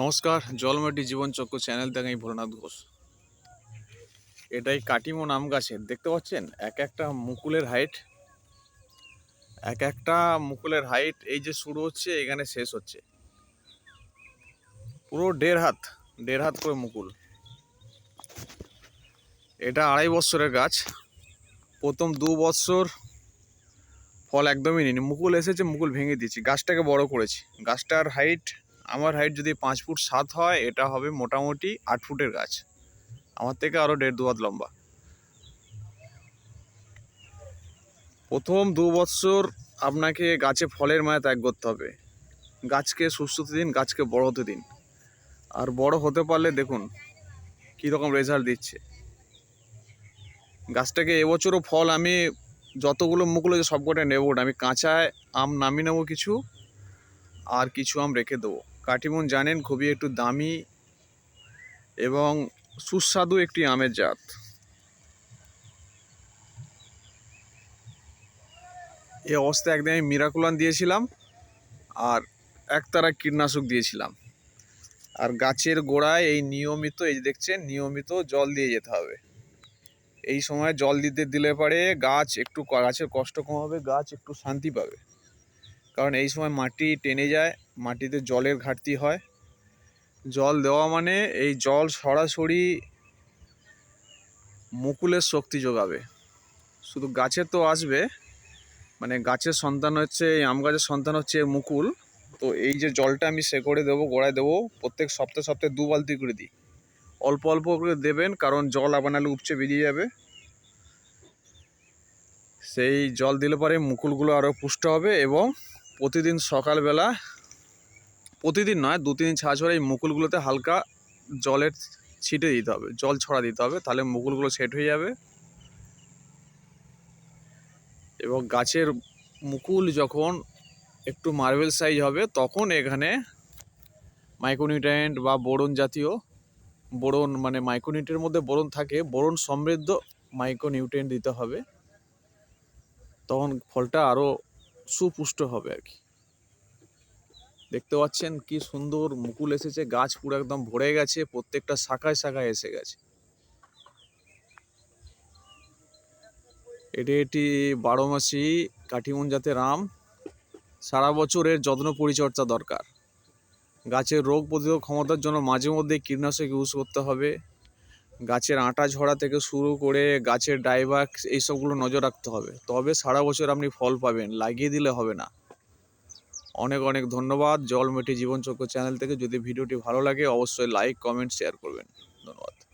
নমস্কার, জলমাটি জীবনচক্র চ্যানেল থেকে আমি ভোলানাথ ঘোষ। এটাই কাটিমো নাম গাছের দেখতে পাচ্ছেন? এক একটা মুকুলের হাইট এক একটা মুকুলের হাইট এই যে শুরু হচ্ছে, এখানে শেষ হচ্ছে। পুরো দেড় হাত দেড় হাত করে মুকুল। এটা আড়াই বছরের গাছ, প্রথম দু বছর ফল একদমই নিনি মুকুল এসেছে, মুকুল ভেঙে দিয়েছি, গাছটাকে বড় করেছি। গাছটার হাইট আমার হাইট যদি পাঁচ ফুট সাত হয়, এটা হবে মোটামুটি আট ফুটের গাছ। আমার থেকে আরও দেড় দু হাত লম্বা। প্রথম দু বছর আপনাকে গাছে ফলের মায়া ত্যাগ করতে হবে। গাছকে সুস্থ হতে দিন, গাছকে বড় হতে দিন। আর বড় হতে পারলে দেখুন কীরকম রেজাল্ট দিচ্ছে। গাছটাকে এবছরও ফল আমি যতগুলো আছে সবকটা নেব না। আমি কাঁচায় আম নামিয়ে নেব কিছু, আর কিছু আম রেখে দেবো। কাটিমন জানেন, খুবই একটু দামি এবং সুস্বাদু একটি আমের জাত। এ অবস্থায় একদিন আমি মিরাকুলান দিয়েছিলাম আর একতারা কীটনাশক দিয়েছিলাম। আর গাছের গোড়ায় এই নিয়মিত, এই দেখছেন, নিয়মিত জল দিয়ে যেতে হবে। এই সময় জল দিতে দিলে পরে গাছ একটু গাছের কষ্ট কম হবে, গাছ একটু শান্তি পাবে। কারণ এই সময় মাটি টেনে যায়, মাটিতে জলের ঘাটতি হয়। জল দেওয়া মানে এই জল সরাসরি মুকুলের শক্তি যোগাবে। শুধু গাছের তো আসবে মানে গাছের সন্তান হচ্ছে, এই আম গাছের সন্তান হচ্ছে মুকুল। তো এই যে জলটা আমি সে করে দেবো, গোড়ায় দেবো, প্রত্যেক সপ্তাহে সপ্তাহে দু বালতি করে দিই। অল্প অল্প করে দেবেন, কারণ জল আবার নাহলে উপচে বেরিয়ে যাবে। সেই জল দিলে পরে মুকুলগুলো আরও পুষ্ট হবে এবং প্রতিদিন সকালবেলা, প্রতিদিন নয় দু তিন ছাড়া ছাড়া এই মুকুলগুলোতে হালকা জলের ছিটে দিতে হবে, জল ছড়া দিতে হবে, তাহলে মুকুলগুলো সেট হয়ে যাবে। এবং গাছের মুকুল যখন একটু মার্বেল সাইজ হবে, তখন এখানে মাইক্রোনিউট্রিয়েন্ট বা বোরন জাতীয়, বোরন মানে মাইক্রোনিউট্রিয়েন্টের মধ্যে বোরন থাকে, বোরন সমৃদ্ধ মাইক্রোনিউট্রিয়েন্ট দিতে হবে। তখন ফলটা আরও সুপুষ্ট হবে আর কি। দেখতে পাচ্ছেন কি সুন্দর মুকুল এসেছে, গাছ পুরো একদম ভরে গেছে, প্রত্যেকটা শাখায় শাখায় এসে গেছে। এটি এটি বারো মাসি কাঠিমন জাতের আম। সারা বছরের যত্ন পরিচর্যা দরকার। গাছের রোগ প্রতিরোধ ক্ষমতার জন্য মাঝে মধ্যে কীটনাশক ইউজ করতে হবে। গাছের আটা ঝরা থেকে শুরু করে গাছের ডাইবাক এইসবগুলো নজর রাখতে হবে। তবে সারা বছর আপনি ফল পাবেন, লাগিয়ে দিলে হবে না। অনেক অনেক ধন্যবাদ। জল মেটে জীবনচক্র চ্যানেল থেকে। যদি ভিডিওটি ভালো লাগে, অবশ্যই লাইক কমেন্ট শেয়ার করবেন। ধন্যবাদ।